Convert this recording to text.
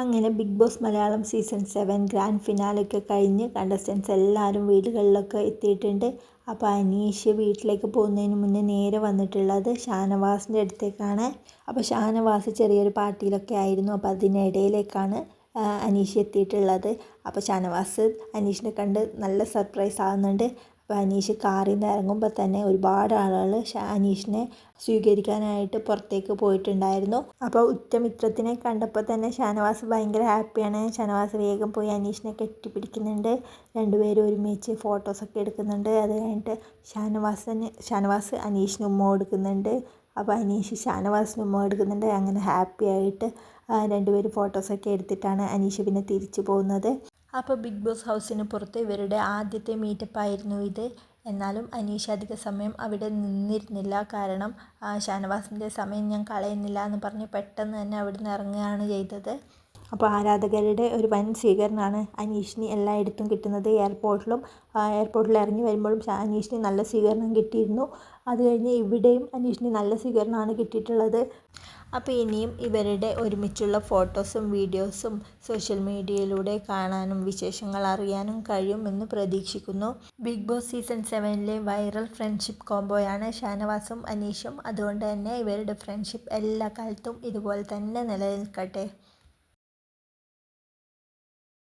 അങ്ങനെ big boss Malayalam season seven grand ഫിനാലൊക്കെ കഴിഞ്ഞ് contestants എല്ലാവരും വീടുകളിലൊക്കെ എത്തിയിട്ടുണ്ട്. അപ്പോൾ അനീഷ് വീട്ടിലേക്ക് പോകുന്നതിന് മുന്നേ നേരെ വന്നിട്ടുള്ളത് ഷാനവാസിന്റെ അടുത്തേക്കാണ്. അപ്പോൾ ഷാനവാസ് ചെറിയൊരു പാർട്ടിയിലൊക്കെ ആയിരുന്നു. അപ്പോൾ അതിനിടയിലേക്കാണ് അനീഷ് എത്തിയിട്ടുള്ളത്. അപ്പോൾ ഷാനവാസ് അനീഷിനെ കണ്ട് നല്ല സർപ്രൈസ് ആകുന്നുണ്ട് അപ്പോൾ അനീഷ് കാറിൽ നിന്ന് ഇറങ്ങുമ്പോൾ തന്നെ ഒരുപാട് ആളുകൾ അനീഷിനെ സ്വീകരിക്കാനായിട്ട് പുറത്തേക്ക് പോയിട്ടുണ്ടായിരുന്നു. അപ്പോൾ ഉറ്റമിത്രത്തിനെ കണ്ടപ്പോൾ തന്നെ ഷാനവാസ് ഭയങ്കര ഹാപ്പിയാണ്. ഷാനവാസ് വേഗം പോയി അനീഷിനെ കെട്ടിപ്പിടിക്കുന്നുണ്ട്. രണ്ടുപേരും ഒരുമിച്ച് ഫോട്ടോസൊക്കെ എടുക്കുന്നുണ്ട്. അത് കഴിഞ്ഞിട്ട് ഷാനവാസിന് ഷാനവാസ് അനീഷിന് ഉമ്മ കൊടുക്കുന്നുണ്ട്. അപ്പോൾ അനീഷ് ഷാനവാസിന് ഉമ്മ കൊടുക്കുന്നുണ്ട്. അങ്ങനെ ഹാപ്പി ആയിട്ട് രണ്ടുപേരും ഫോട്ടോസൊക്കെ എടുത്തിട്ടാണ് അനീഷ് പിന്നെ തിരിച്ചു പോകുന്നത്. അപ്പോൾ ബിഗ് ബോസ് ഹൗസിന് പുറത്ത് ഇവരുടെ ആദ്യത്തെ മീറ്റപ്പ് ആയിരുന്നു ഇത്. എന്നാലും അനീഷ് അധിക സമയം അവിടെ നിന്നിരുന്നില്ല. കാരണം ഷാനവാസിന്റെ സമയം ഞാൻ കളയുന്നില്ല എന്ന് പറഞ്ഞ് പെട്ടെന്ന് തന്നെ അവിടെ നിന്ന് ഇറങ്ങുകയാണ് ചെയ്തത്. അപ്പോൾ ആരാധകരുടെ ഒരു വൻ സ്വീകരണമാണ് അനീഷിന് എല്ലായിടത്തും കിട്ടുന്നത്. എയർപോർട്ടിലും എയർപോർട്ടിൽ ഇറങ്ങി വരുമ്പോഴും അനീഷിന് നല്ല സ്വീകരണം കിട്ടിയിരുന്നു. അത് കഴിഞ്ഞ് ഇവിടെയും അനീഷിന് നല്ല സ്വീകരണമാണ് കിട്ടിയിട്ടുള്ളത്. അപ്പോൾ ഇനിയും ഇവരുടെ ഒരുമിച്ചുള്ള ഫോട്ടോസും വീഡിയോസും സോഷ്യൽ മീഡിയയിലൂടെ കാണാനും വിശേഷങ്ങൾ അറിയാനും കഴിയുമെന്ന് പ്രതീക്ഷിക്കുന്നു. ബിഗ് ബോസ് സീസൺ സെവനിലെ വൈറൽ ഫ്രണ്ട്ഷിപ്പ് കോംബോയാണ് ഷാനവാസും അനീഷും. അതുകൊണ്ട് തന്നെ ഇവരുടെ ഫ്രണ്ട്ഷിപ്പ് എല്ലാ കാലത്തും ഇതുപോലെ തന്നെ നിലനിൽക്കട്ടെ.